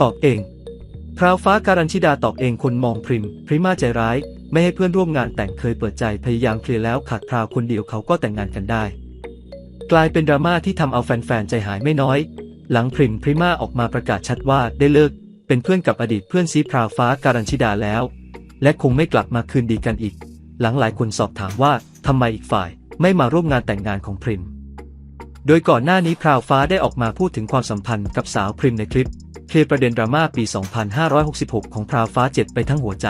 ตอบเองพราวฟ้าการันชิดาตอบเองคนมองพริม พริมาใจร้าย ไม่ให้เพื่อนร่วมงานแต่งเคยเปิดใจพยายามเคลียร์แล้วขาดพราวคนเดียวเขาก็แต่งงานกันได้ กลายเป็นดราม่าที่ทำเอาแฟนๆใจหายไม่น้อย หลังพริมพริมาออกมาประกาศชัดว่าได้เลิก เป็นเพื่อนกับอดีตเพื่อนซีพราวฟ้าการันชิดาแล้ว และคงไม่กลับมาคืนดีกันอีก หลังหลายคนสอบถามว่าทำไมอีกฝ่าย ไม่มาร่วมงานแต่งงานของพริม โดยก่อนหน้านี้พราวฟ้าได้ออกมาพูดถึงความสัมพันธ์กับสาวพริมในคลิป ลียร์ประเด็นดราม่าปี 2566 ของพราวฟ้าเจ็บไปทั้งหัวใจ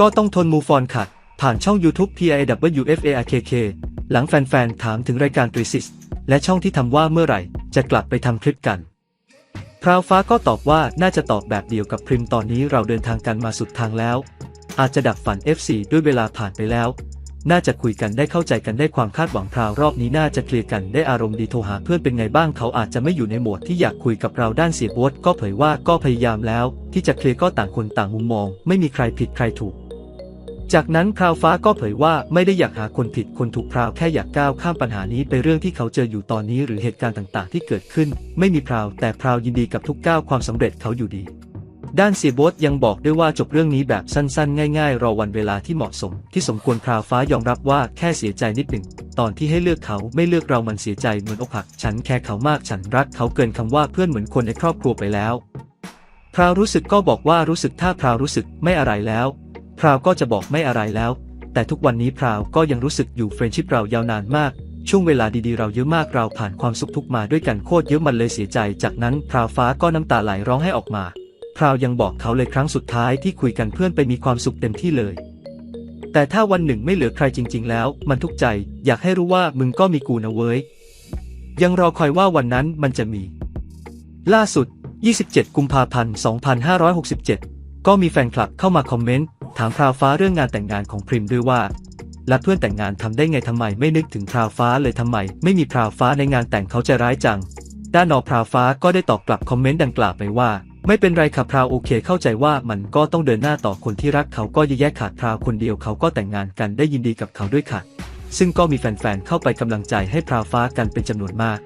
ก็ต้องทนมูฟอนขัด ผ่านช่อง YouTube PIWFARKK หลังแฟนๆ ถามถึงรายการตรีซิสและช่องที่ทำว่าเมื่อไหร่ จะกลับไปทำคลิปกัน พราวฟ้าก็ตอบว่าน่าจะตอบแบบเดียวกับพริมตอนนี้เราเดินทางกันมาสุดทางแล้ว อาจจะดับฝัน F4 ด้วยเวลาผ่านไปแล้ว น่าจะคุยกันได้เข้าใจกันได้ความคาดหวังพราวรอบนี้น่าจะเคลียร์กันได้อารมณ์ดีโทรหาเพื่อนเป็นไงบ้างเขาอาจจะไม่อยู่ในโหมดที่อยากคุยกับเราด้านเสียบวก็เผยว่าก็พยายามแล้ว ที่จะเคลียร์ก็ต่างคนต่างมุมมอง ไม่มีใครผิดใครถูก จากนั้นพราวฟ้าก็เผยว่าไม่ได้อยากหาคนผิดคนถูกพราวแค่อยากก้าวข้ามปัญหานี้ไปเรื่องที่เขาเจออยู่ตอนนี้หรือเหตุการณ์ต่างๆ ที่เกิดขึ้น ไม่มีพราวแต่พราวยินดีกับทุกก้าวความสำเร็จเขาอยู่ดี ด้านเสียโบทยังบอกด้วยว่าจบเรื่องนี้แบบสั้นๆ ง่ายๆ รอวันเวลาที่เหมาะสม ที่สมควรพราวฟ้ายอมรับว่าแค่เสียใจนิดหนึ่ง ตอนที่ให้เลือกเขาไม่เลือกเรามันเสียใจเหมือนอกหัก ฉันแคร์เขามากฉันรักเขาเกินคำว่าเพื่อนเหมือนคนในครอบครัวไปแล้ว พราวรู้สึกก็บอกว่ารู้สึกถ้าพราวรู้สึกไม่อะไรแล้ว พราวก็จะบอกไม่อะไรแล้ว แต่ทุกวันนี้พราวก็ยังรู้สึกอยู่เฟรนชิพเรายาวนานมากช่วงเวลาดีๆเราเยอะมากเราผ่านความสุขทุกข์มาด้วยกันโคตรเยอะมันเลยเสียใจ จากนั้นพราวฟ้าก็น้ำตาไหลร้องให้ออกมา พราวยังบอกเขาเลยครั้งสุดท้ายที่คุยกันเพื่อนไปมีความสุขเต็มที่เลย แต่ถ้าวันหนึ่งไม่เหลือใครจริง ๆ แล้ว มันทุกใจ อยากให้รู้ว่ามึงก็มีกูนะเว้ย ยังรอคอยว่าวันนั้นมันจะมี ล่าสุด 27 กุมภาพันธ์ 2567 ก็มีแฟนคลับเข้ามาคอมเมนต์ถามพราวฟ้าเรื่องงานแต่งงานของพริมด้วยว่าและเพื่อนแต่งงานทำได้ไงทำไมไม่นึกถึงพราวฟ้าเลยทำไม ไม่มีพราวฟ้าในงานแต่งเขาจะร้ายจัง ด้านนอพราวฟ้าก็ได้ตอบกลับคอมเมนต์ดังกล่าวไปว่า ไม่เป็นไรค่ะพราวโอเคเข้าใจว่ามันก็ต้องเดินหน้าต่อคนที่รักเขาก็แยกขาดพราวคนเดียวเขาก็แต่งงานกันได้ยินดีกับเขาด้วยค่ะ ซึ่งก็มีแฟนๆเข้าไปกำลังใจให้พราวฟ้ากันเป็นจำนวนมาก